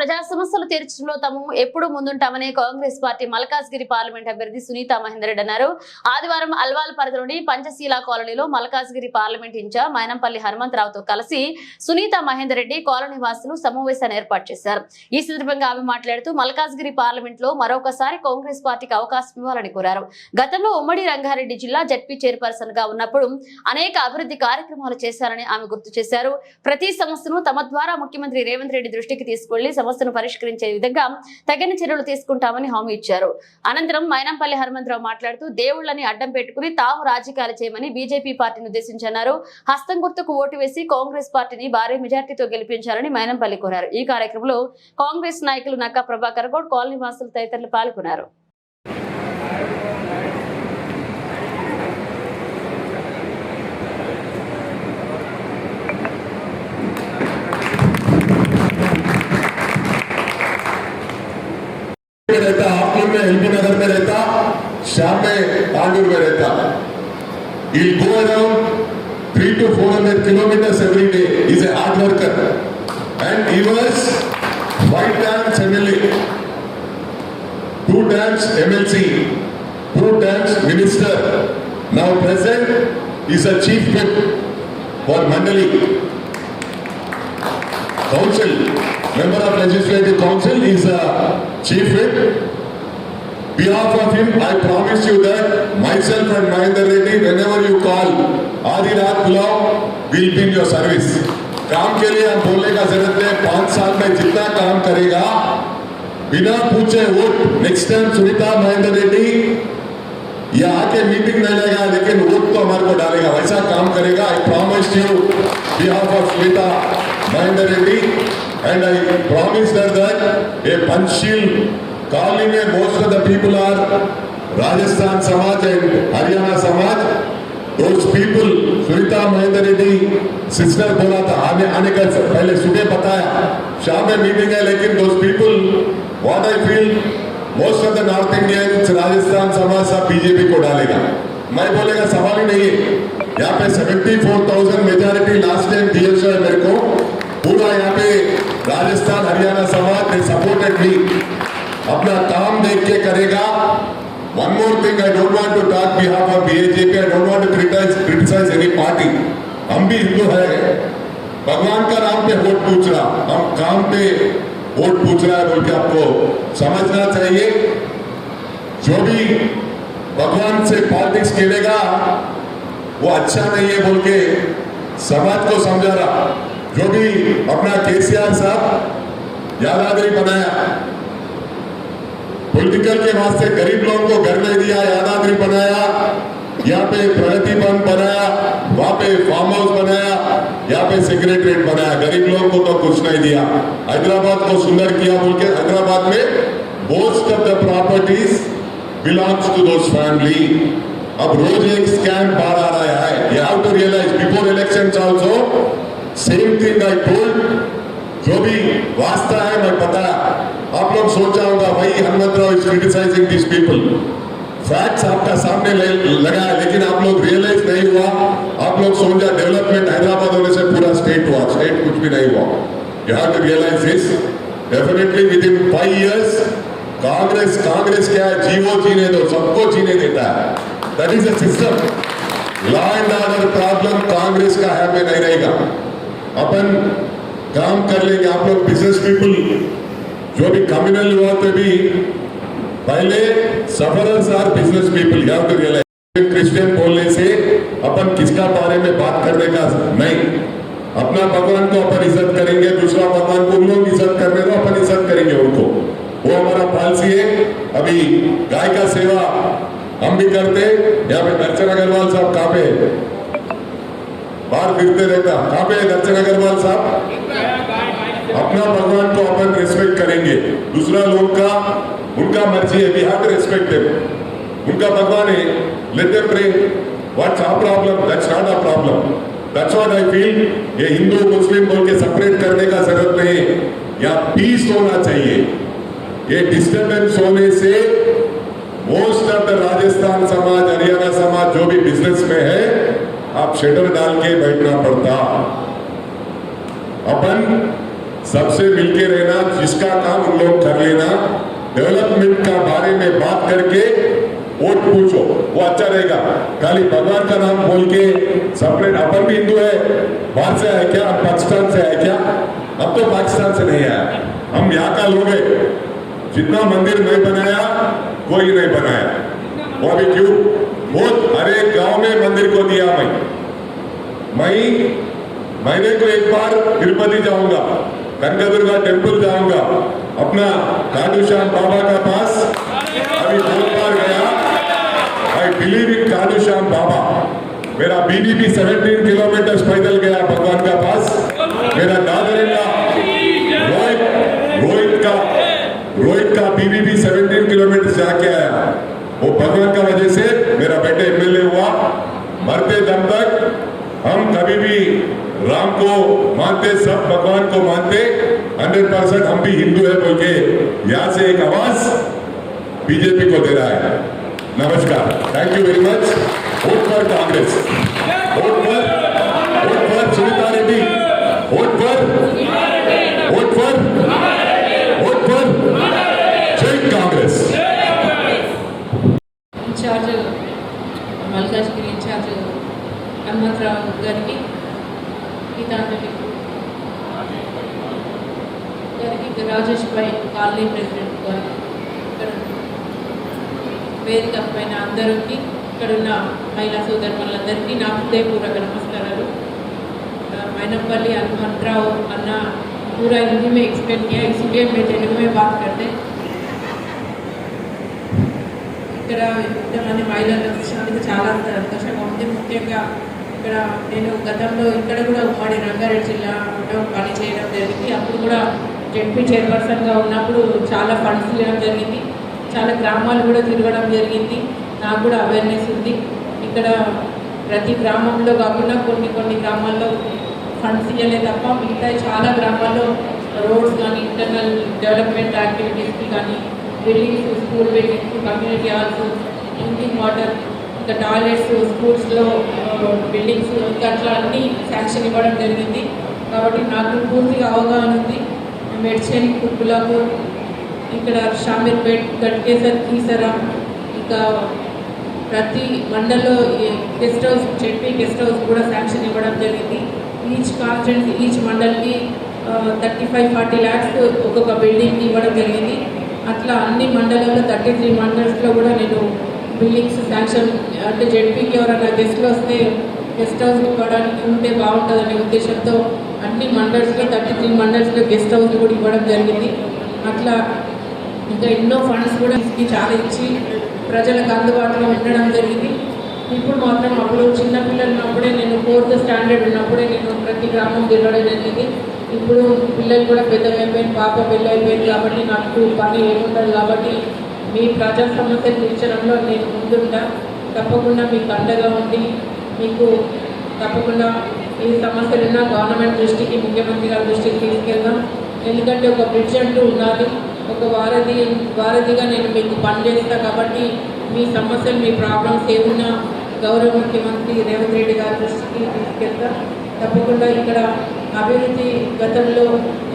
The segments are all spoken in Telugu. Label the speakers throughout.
Speaker 1: ప్రజా సమస్యలు తీర్చడంలో తాము ఎప్పుడు ముందుంటామని కాంగ్రెస్ పార్టీ మల్కాజ్గిరి పార్లమెంట్ అభ్యర్థి సునీత మహేందర్ అన్నారు. ఆదివారం అల్వాల్ పరిధిలోని పంచశీల కాలనీలో మల్కాజ్గిరి పార్లమెంట్ ఇన్ఛార్జ్ మైనంపల్లి హనుమంతరావుతో కలిసి సునీత మహేందర్ రెడ్డి కాలనీ వాసులు సమావేశాన్ని ఏర్పాటు చేశారు. ఈ సందర్భంగా ఆమె మాట్లాడుతూ మల్కాజ్గిరి పార్లమెంట్లో మరొకసారి కాంగ్రెస్ పార్టీకి అవకాశం ఇవ్వాలని కోరారు. గతంలో ఉమ్మడి రంగారెడ్డి జిల్లా జడ్పీ చైర్పర్సన్గా ఉన్నప్పుడు అనేక అభివృద్ధి కార్యక్రమాలు చేశారని ఆమె గుర్తు చేశారు. ప్రతి సమస్యను తమ ద్వారా ముఖ్యమంత్రి రేవంత్ రెడ్డి దృష్టికి తీసుకెళ్ళి సమస్యను పరిష్కరించే విధంగా తగిన చర్యలు తీసుకుంటామని హామీ ఇచ్చారు. అనంతరం మైనంపల్లి హనుమంతరావు మాట్లాడుతూ దేవుళ్ళని అడ్డం పెట్టుకుని తాము రాజకీయాలు చేయమని బీజేపీ పార్టీని ఉద్దేశించన్నారు. హస్తం గుర్తుకు ఓటు వేసి కాంగ్రెస్ పార్టీని భారీ మెజార్టీతో గెలిపించాలని మైనంపల్లి కోరారు. ఈ కార్యక్రమంలో కాంగ్రెస్ నాయకులు నక్కా ప్రభాకర్ గౌడ్ కాలనీ వాసులు తదితరులు పాల్గొన్నారు.
Speaker 2: में रहता हाकिम में हिंदी नगर में रहता, शाम में आगुर में रहता। Go around three two four hundred kilometre every day is a hard worker and he was five times MLA two times MLC two times minister now present is a chief whip for मंडली council member of legislative council is a chief whip. Behalf of him, I promise you that myself and Mahendra Reddy, whenever you call, रात बुलाओ, we'll be in your service. काम के लिए हम बोलने का ज़रूरत नहीं पाँच साल में जितना काम करेगा बिना पूछे vote next time Sunita Mahendra Reddy ये आके मीटिंग नहीं लेगा लेकिन वोट तो हमारे को डालेगा वैसा काम करेगा I promise you behalf of Sunita Mahendra Reddy and I promise that a Panchsheel colony में most of the people are Rajasthan समाज एंड हरियाणा समाज those people Sunita Mahendra Reddy sister बोला था आने आने का पहले सुबह बताया। शाम में मीटिंग है लेकिन those people what I feel most of the north Indians Rajasthan समाज सब बीजेपी को डालेगा। मैं बोलेगा सवाल ही नहीं है। यहाँ पे 74,000 मेजोरिटी लास्ट टाइम दिए मेरे को। पूरा यहाँ पे राजस्थान हरियाणा समाज ने सपोर्टेड मी अपना काम देख के करेगा। One more thing I don't want to talk behalf of BJP I don't want to criticise criticise any party हम भी हिंदू है। भगवान का नाम पे वोट पूछ रहा हम काम पे वोट पूछ रहा है बोल के आपको समझना चाहिए। जो भी भगवान से पॉलिटिक्स खेलेगा, वो अच्छा नहीं है बोल के समाज को समझा रहा। जो भी अपना केसीआर साहब यादागिरी बनाया पॉलिटिकल के वास्ते गरीब लोगों को घर नहीं दिया, यादागिरी बनाया, यहाँ पे प्रगति वन बनाया, वहाँ पे फार्म हाउस बनाया, यहाँ पे सेक्रेटरीट बनाया, गरीब लोगों को तो कुछ नहीं दिया। हैदराबाद को सुंदर किया बोल के, हैदराबाद में most of the properties belongs to those family अब रोज एक स्कैम बाहर आ रहा है, you have to realise before election also same thing I told जो भी वास्ता है, मैं बताया आप लोग सोचा होगा भाई Hanumantha Rao is criticising this people facts आपका सामने लगा है, लेकिन आप लोग रियलाइज़ नहीं हुआ। आप लोग सोचा डेवलपमेंट हैदराबाद होने से पूरा स्टेट हुआ स्टेट कुछ भी नहीं हुआ। You have to realise this definitely within five years Congress Congress क्या है? जीवो जीने दो, सबको जीने देता है। That is a system law and order problem Congress का है, में नहीं रहेगा। अपन काम कर लेंगे। आप लोग बिज़नेस पीपल जो भी कम्युनल हुआ पे भी, पहले sufferers are business people you have to realise Christian बोलने से अपन किसका बारे में बात करने का नहीं। अपना भगवान को अपन इज़्ज़त करेंगे, दूसरा भगवान को लोग इज़्ज़त करने को अपन इज़्ज़त करेंगे उनको। वो हमारा पॉलिसी है। अभी गाय का सेवा हम भी करते यहाँ पे दर्शन अग्रवाल साहब कहाँ? बाहर फिरते रहता कहाँ पे दर्शन अग्रवाल साहब? अपना भगवान को अपन रिस्पेक्ट करेंगे। दूसरा लोग का, उनका मर्ज़ी है। टू रिस्पेक्ट देम उनका भगवान है। Them pray what's our problem that's not a problem that's what I feel ये हिंदू, मुस्लिम बोल के सेपरेट करने का ज़रूरत नहीं है। यहाँ पीस होना चाहिए। ये डिस्टर्बेंस होने से मोस्ट ऑफ़ द राजस्थान समाज हरियाणा समाज, जो भी बिज़नेस में है आप शेटर डाल के बैठना पड़ता। अपन सबसे मिलके रहना, जिसका काम उन लोग कर लेना डेवलपमेंट का बारे में बात करके वोट पूछो, वो अच्छा रहेगा। खाली भगवान का नाम बोल के सेपरेट अपन भी हिंदू है, बाहर से है क्या? पाकिस्तान से है क्या? अब तो पाकिस्तान से नहीं आया। हम यहाँ का लोग है। जितना मंदिर नहीं बनाया, कोई नहीं बनाया। वो अभी क्यों? बहुत हर एक गाँव में मंदिर को दिया मैं। मैं महीने को एक बार तिरुपति जाऊँगा कनकदुर्गा टेंपल जाऊँगा, अपना खाटू बाबा का पास। अभी दो बार गया। I believe in Khatu Baba. मेरा बीडीपी 17 किलोमीटर पैदल गया भगवान का पास। मेरा दादर रोहित रोहित का रोहित का बीबीपी 17 किलोमीटर जाके आया। वो भगवान का वजह से मेरा बेटे एमएलए हुआ। मरते दम तक हम कभी भी राम को मानते, सब भगवान को मानते। 100 परसेंट हम भी हिंदू है बोल के यहाँ से एक आवाज़ बीजेपी को दे रहा है। नमस्कार।
Speaker 3: Thank you very much vote for Congress. వేదిక పైన అందరికీ ఇక్కడున్న మహిళా సోదరులందరికీ నా హృదయపూర్వక నమస్కారాలు अ, मैनपल्ली हनुमंतराव अन्ना पूरा हिंदी में एक्सप्लेन किया इसीलिए मैं तेलुगु में बात करते ఇక్కడ ఇంతమంది మహిళలు వచ్చినందుకు చాలా సంతోషంగా ఉంది ముఖ్యంగా ఇక్కడ నేను గతంలో ఇక్కడ కూడా ఉమ్మడి రంగారెడ్డి జిల్లాలో పని చేయడం జరిగింది అప్పుడు కూడా జెడ్పీ చైర్పర్సన్గా ఉన్నప్పుడు చాలా ఫండ్స్ ఇవ్వడం జరిగింది చాలా గ్రామాలు కూడా తిరగడం జరిగింది. నాకు కూడా అవేర్నెస్ ఉంది. ఇక్కడ ప్రతి గ్రామంలో కాకుండా కొన్ని కొన్ని గ్రామాల్లో ఫండ్స్ ఇవ్వలే తప్ప మిగతా చాలా గ్రామాల్లో రోడ్స్ కానీ ఇంటర్నల్ డెవలప్మెంట్ యాక్టివిటీస్కి కానీ buildings school buildings community halls drinking water ఇంకా టాయిలెట్స్ స్కూల్స్లో బిల్డింగ్స్ ఇంకా అట్లా అన్నీ శాంక్షన్ ఇవ్వడం జరిగింది. కాబట్టి నాకు పూర్తిగా అవగాహన ఉంది. మెడ్చన్ కుక్కులకు ఇక్కడ షామీర్పేట్ గట్కేసర్ కీసరా ఇంకా ప్రతి మండల్లో గెస్ట్ హౌస్ చెప్పి గెస్ట్ హౌస్ కూడా శాంక్షన్ ఇవ్వడం జరిగింది. ఈచ్ కాన్స్టెంట్ ఈచ్ మండల్కి థర్టీ ఫైవ్ ఫార్టీ ల్యాక్స్ ఒక్కొక్క బిల్డింగ్కి ఇవ్వడం జరిగింది. అట్లా అన్ని మండలాల్లో థర్టీ త్రీ మండల్స్లో కూడా నేను బిల్డింగ్స్ శాంక్షన్ అంటే జెడ్పీకి ఎవరైనా గెస్ట్లు వస్తే గెస్ట్ హౌస్ ఇవ్వడానికి ఉంటే బాగుంటుందనే ఉద్దేశంతో అన్ని మండల్స్లో థర్టీ త్రీ మండల్స్లో గెస్ట్ హౌస్ కూడా ఇవ్వడం జరిగింది. అట్లా ఇంకా ఎన్నో ఫండ్స్ కూడా ఇచ్చి చాలా ఇచ్చి ప్రజలకు అందుబాటులో ఉండడం జరిగింది. ఇప్పుడు మాత్రం అప్పుడు చిన్నపిల్లలు ఉన్నప్పుడే నేను ఫోర్త్ స్టాండర్డ్ ఉన్నప్పుడే నేను ప్రతి గ్రామం తిరగడం జరిగింది. ఇప్పుడు పిల్లలు కూడా పెద్దవైపోయింది పాప పెళ్ళి అయిపోయింది కాబట్టి నాకు పని ఏముండదు కాబట్టి మీ ప్రజా సమస్యలు తీర్చడంలో నేను ముందుంటా తప్పకుండా మీకు అండగా ఉండి మీకు తప్పకుండా ఈ సమస్యలున్న గవర్నమెంట్ దృష్టికి ముఖ్యమంత్రి గారి దృష్టికి తీసుకెళ్దాం. ఎందుకంటే ఒక బ్రిడ్జ్ అంటూ ఉండాలి. ఒక వారధి వారధిగా నేను మీకు పనిచేస్తా కాబట్టి మీ సమస్యలు మీ ప్రాబ్లమ్స్ ఏమున్నా గౌరవ ముఖ్యమంత్రి రేవంత్ రెడ్డి గారి దృష్టికి తీసుకెళ్తా. తప్పకుండా ఇక్కడ అభివృద్ధి గతంలో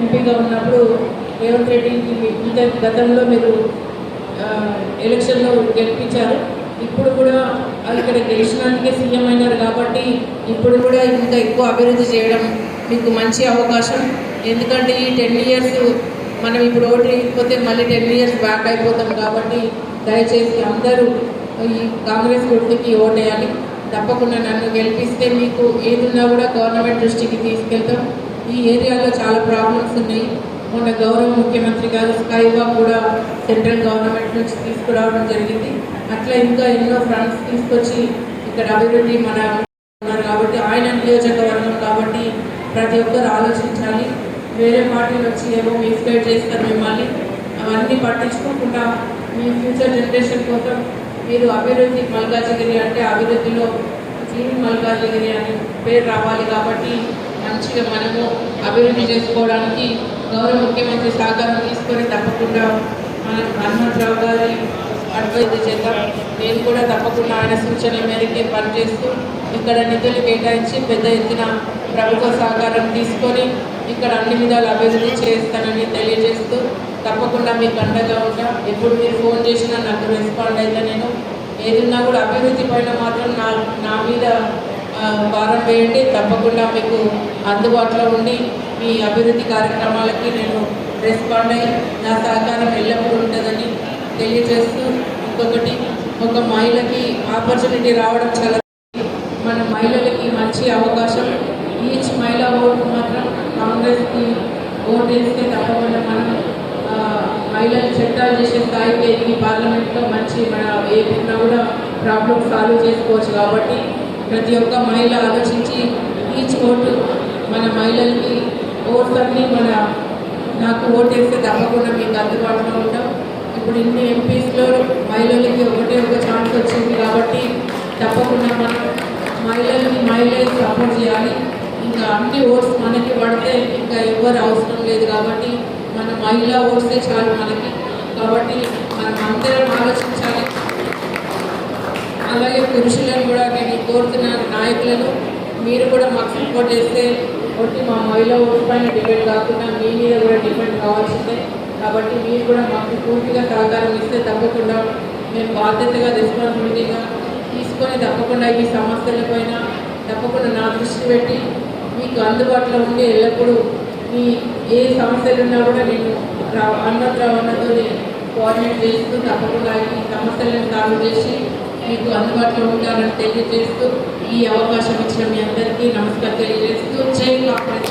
Speaker 3: ఎంపీగా ఉన్నప్పుడు రేవంత్ రెడ్డికి ఇంత గతంలో మీరు ఎలక్షన్లో గెలిపించారు. ఇప్పుడు కూడా ఇక్కడ గెలిచినందుకే సీఎం అయినారు కాబట్టి ఇప్పుడు కూడా ఇంకా ఎక్కువ అభివృద్ధి చేయడం మీకు మంచి అవకాశం. ఎందుకంటే ఈ టెన్ ఇయర్స్ మనం ఇప్పుడు ఓటు వేయకపోతే మళ్ళీ టెన్ ఇయర్స్ బ్యాక్ అయిపోతాం కాబట్టి దయచేసి అందరూ ఈ కాంగ్రెస్ గుర్తుకి ఓటేయాలి. తప్పకుండా నన్ను గెలిపిస్తే మీకు ఏదున్నా కూడా గవర్నమెంట్ దృష్టికి తీసుకెళ్తాం. ఈ ఏరియాలో చాలా ప్రాబ్లమ్స్ ఉన్నాయి. మొన్న గౌరవ ముఖ్యమంత్రి గారు స్కై కూడా సెంట్రల్ గవర్నమెంట్ నుంచి తీసుకురావడం జరిగింది. అట్లా ఇంకా ఎన్నో ఫండ్స్ తీసుకొచ్చి ఇక్కడ అభివృద్ధి మన ఉన్నారు కాబట్టి ఆయన నియోజకవర్గం కాబట్టి ప్రతి ఒక్కరు ఆలోచించాలి. వేరే పార్టీలు వచ్చి ఏమో మిస్గైడ్ చేస్తారు మిమ్మల్ని అవన్నీ పట్టించుకోకుండా మీ ఫ్యూచర్ జనరేషన్ కోసం మీరు అభివృద్ధి మల్కాజిగిరి అంటే అభివృద్ధిలో క్లీన్ మల్కాజిగిరి అని పేరు రావాలి కాబట్టి మంచిగా మనము అభివృద్ధి చేసుకోవడానికి గౌరవ ముఖ్యమంత్రి సహకారం తీసుకొని తప్పకుండా మనం హనుమంతరావు గారి అడ్వైజ్ చేద్దాం నేను కూడా తప్పకుండా ఆయన సూచన మేరకే పనిచేస్తూ ఇక్కడ నిధులు కేటాయించి పెద్ద ఎత్తున ప్రభుత్వ సహకారం తీసుకొని ఇక్కడ అన్ని విధాలు అభివృద్ధి చేస్తానని తెలియజేస్తూ తప్పకుండా మీకు అండగా ఉంటా. ఎప్పుడు మీరు ఫోన్ చేసినా నాకు రెస్పాండ్ అయితే నేను. ఏదున్నా కూడా అభివృద్ధి పైన మాత్రం నా నా మీద భారం వేయండి. తప్పకుండా మీకు అందుబాటులో ఉండి మీ అభివృద్ధి కార్యక్రమాలకి నేను రెస్పాండ్ అయ్యి నా సహకారం ఎల్లప్పుడూ ఉంటుందని తెలియజేస్తూ ఇంకొకటి ఒక మహిళకి ఆపర్చునిటీ రావడం చాలా మన మహిళలకి మంచి అవకాశం ఈచ్ మహిళా ఓటు మాత్రం కాంగ్రెస్కి ఓటు తప్పకుండా మనం మహిళలు చట్టాలు చేసే స్థాయికి ఎదిగి పార్లమెంట్లో మంచి మన ఏ కూడా ప్రాబ్లమ్ సాల్వ్ చేసుకోవచ్చు కాబట్టి ప్రతి ఒక్క మహిళ ఆలోచించి ఈచ్ ఓటు మన మహిళలకి ఓట్స్ మన నాకు ఓటేస్తే తప్పకుండా మీకు అందుబాటులో ఉంటాం. ఇప్పుడు ఇన్ని ఎంపీస్లో మహిళలకి ఒకటే ఒక ఛాన్స్ వచ్చింది కాబట్టి తప్పకుండా మనం మహిళల్ని మహిళలు సపోర్ట్ చేయాలి. ఇంకా అన్ని ఓట్స్ మనకి పడితే ఇంకా ఎవరు అవసరం లేదు కాబట్టి మన మహిళా ఓట్సే చాలు మనకి. కాబట్టి మనం అందరం ఆలోచించాలి. అలాగే పురుషులను కూడా నేను కోరుతున్నాను నాయకులను మీరు కూడా మాకు సపోర్ట్ చేస్తే ఒకటి మా మహిళా ఓటు పైన డిపెండ్ కాకుండా మీ మీద కూడా డిపెండ్ కావాల్సిందే. కాబట్టి మీరు కూడా మాకు పూర్తిగా సహకారం ఇస్తే తప్పకుండా మేము బాధ్యతగా రెస్పాన్సిబిలిటీగా తీసుకొని తప్పకుండా ఈ సమస్యల పైన తప్పకుండా నా దృష్టి పెట్టి మీకు అందుబాటులో ఉండి ఎల్లప్పుడూ మీ ఏ సమస్యలు ఉన్నా కూడా నేను రా- అన్నత రవాణాతో కోఆర్డినేట్ చేస్తూ తప్పకుండా ఈ సమస్యలను సాల్వ్ చేసి మీకు అందుబాటులో ఉంటారని తెలియజేస్తూ ఈ అవకాశం ఇచ్చిన మీ అందరికీ నమస్కారం తెలియజేస్తూ జై కాంగ్రెస్.